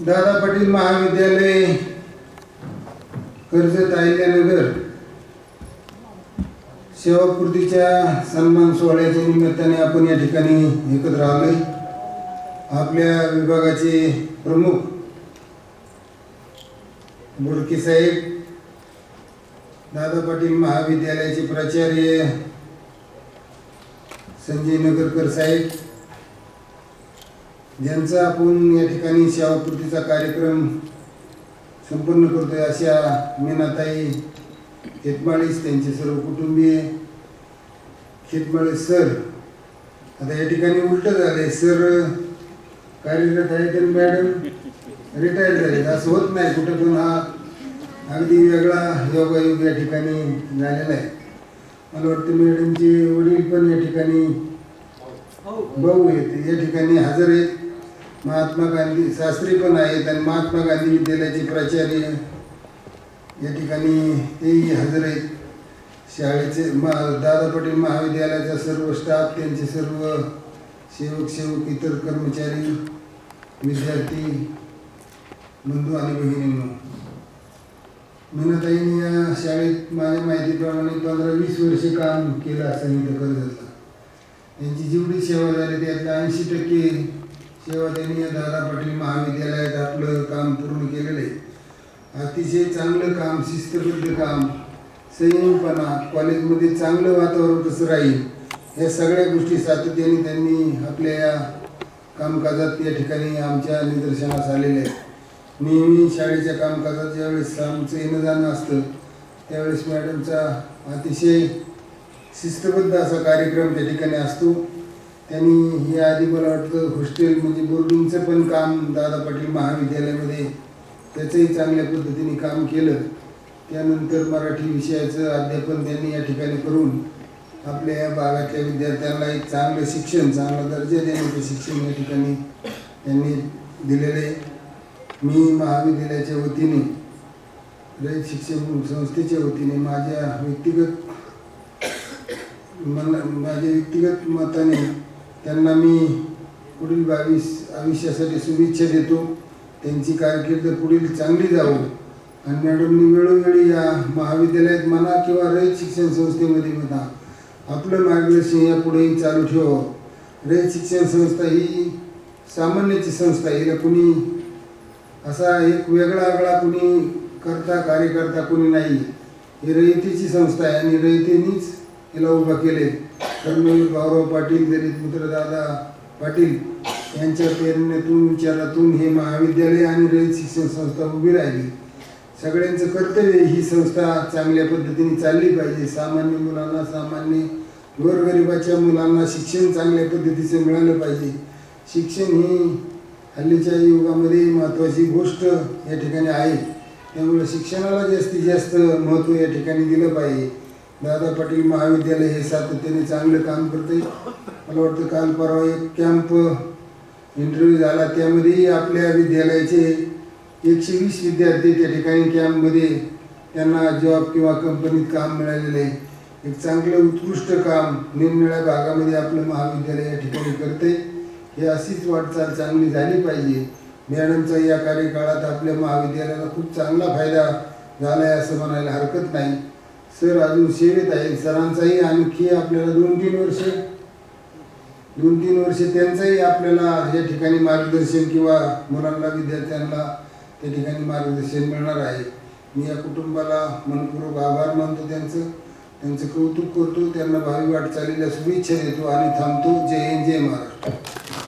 दादा पाटील महाविद्यालय कर्जत अहिल्यानगर सेवापूर्तीच्या सन्मान सोहळ्याच्या निमित्ताने आपण या ठिकाणी एकत्र आलोय. आपल्या विभागाचे प्रमुख बोडके साहेब दादा पाटील महाविद्यालयाचे प्राचार्य संजय नगरकर साहेब ज्यांचा आपण या ठिकाणी सेवापूर्तीचा कार्यक्रम संपन्न करतोय अशा मीनाताई खेतमाळीस त्यांचे सर्व कुटुंबीय खेतमाळे सर. आता या ठिकाणी उलट झाले सर कार्यरत आहे तर मॅडम रिटायर झाले असं होत नाही कुठं पण हा अगदी वेगळा योगायोग या ठिकाणी झालेला आहे. मला वाटतं मॅडमचे वडील पण या ठिकाणी भाऊ आहेत या ठिकाणी हजर आहेत. महात्मा गांधी शास्त्री पण आहेत आणि महात्मा गांधी विद्यालयाचे प्राचार्य. या ठिकाणी तेही हजर आहेत. शाळेचे मा दादा पटेल महाविद्यालयाचा सर्व स्टाफ त्यांचे सर्व सेवक सेवक इतर कर्मचारी विद्यार्थी बंधू आणि भगिनींनो. मीनाताईंनी या शाळेत माझ्या माहितीप्रमाणे पंधरा वीस वर्षे काम केलं असं मी कर्जतला त्यांची जेवढी सेवा झाली त्यातल्या ऐंशी टक्के सेवा त्यांनी या दादा पाटील महाविद्यालयात आपलं काम पूर्ण केलेलं आहे. अतिशय चांगलं काम शिस्तबद्ध काम संयमपणा कॉलेजमध्ये चांगलं वातावरण कसं राहील या सगळ्या गोष्टी सातत्याने त्यांनी आपल्या या कामकाजात या ठिकाणी आमच्या निदर्शनास आलेल्या आहेत. नेहमी शाळेच्या कामकाजात ज्यावेळेस आमचं येणं जाणं असतं त्यावेळेस मॅडमचा अतिशय शिस्तबद्ध असा कार्यक्रम त्या ठिकाणी असतो. त्यांनी हे आधी मला वाटतं हॉस्टेल म्हणजे बोर्डिंगचं पण काम दादा पाटील महाविद्यालयामध्ये त्याचंही चांगल्या पद्धतीने काम केलं. त्यानंतर मराठी विषयाचं अध्यापन त्यांनी या ठिकाणी करून आपल्या या भागातल्या विद्यार्थ्यांना एक चांगलं शिक्षण चांगला दर्जा देण्याचं शिक्षण या ठिकाणी त्यांनी दिलेलं आहे. मी महाविद्यालयाच्या वतीने रयत शिक्षण संस्थेच्या वतीने माझ्या व्यक्तिगत मन माझ्या व्यक्तिगत मताने त्यांना मी पुढील बावीस आयुष्यासाठी शुभेच्छा देतो. त्यांची कारकीर्द पुढील चांगली जावो. आणि मॅडमनी वेळोवेळी या महाविद्यालयात म्हणा किंवा रयत शिक्षण संस्थेमध्ये म्हणा आपलं मार्गदर्शन यापुढेही चालू ठेवावं. रयत शिक्षण संस्था ही सामान्याची संस्था आहे. हिला कुणी असा एक वेगळा वेगळा कुणी करता कार्यकर्ता कुणी नाही. ही रयतेची संस्था आहे आणि रयतेनीच तिला उभा केले. कर्मवीर भाऊराव पाटील दलित मित्र दादा पाटील यांच्या प्रेरणेतून विचारातून हे महाविद्यालय आणि रयत शिक्षण संस्था उभी राहिली. सगळ्यांचं कर्तव्य ही संस्था चांगल्या पद्धतीने चालली पाहिजे. सामान्य मुलांना सामान्य गोरगरिबाच्या मुलांना शिक्षण चांगल्या पद्धतीचं मिळालं पाहिजे. शिक्षण ही हल्लीच्या युगामध्ये महत्त्वाची गोष्ट या ठिकाणी आहे. त्यामुळे शिक्षणाला जास्तीत जास्त महत्त्व या ठिकाणी दिलं पाहिजे. दादा पाटील महाविद्यालय हे सातत्याने चांगलं काम करते मला वाटतं काल परवा एक कॅम्प इंटरव्ह्यू झाला. त्यामध्येही आपल्या विद्यालयाचे एकशे वीस विद्यार्थी त्या ठिकाणी कॅम्पमध्ये त्यांना जॉब किंवा कंपनीत काम मिळालेलं आहे. एक चांगलं उत्कृष्ट काम निरनिळ्या भागामध्ये आपलं महाविद्यालय या ठिकाणी करते हे अशीच वाटचाल चांगली झाली पाहिजे. मॅडमचा या कार्यकाळात आपल्या महाविद्यालयाला खूप चांगला फायदा झाला आहे असं म्हणायला हरकत नाही. सर अजून सेवेत आहे. सरांचाही आणखी आपल्याला दोन तीन वर्ष दोन तीन वर्ष त्यांचंही आपल्याला या ठिकाणी मार्गदर्शन किंवा मुलांना विद्यार्थ्यांना त्या ठिकाणी मार्गदर्शन मिळणार आहे. मी या कुटुंबाला मनपूर्वक आभार मानतो त्यांचं. त्यांचं कौतुक करतो. त्यांना भावी वाटचालीला शुभेच्छा देतो आणि थांबतो. जय हिंद जय महाराष्ट्र.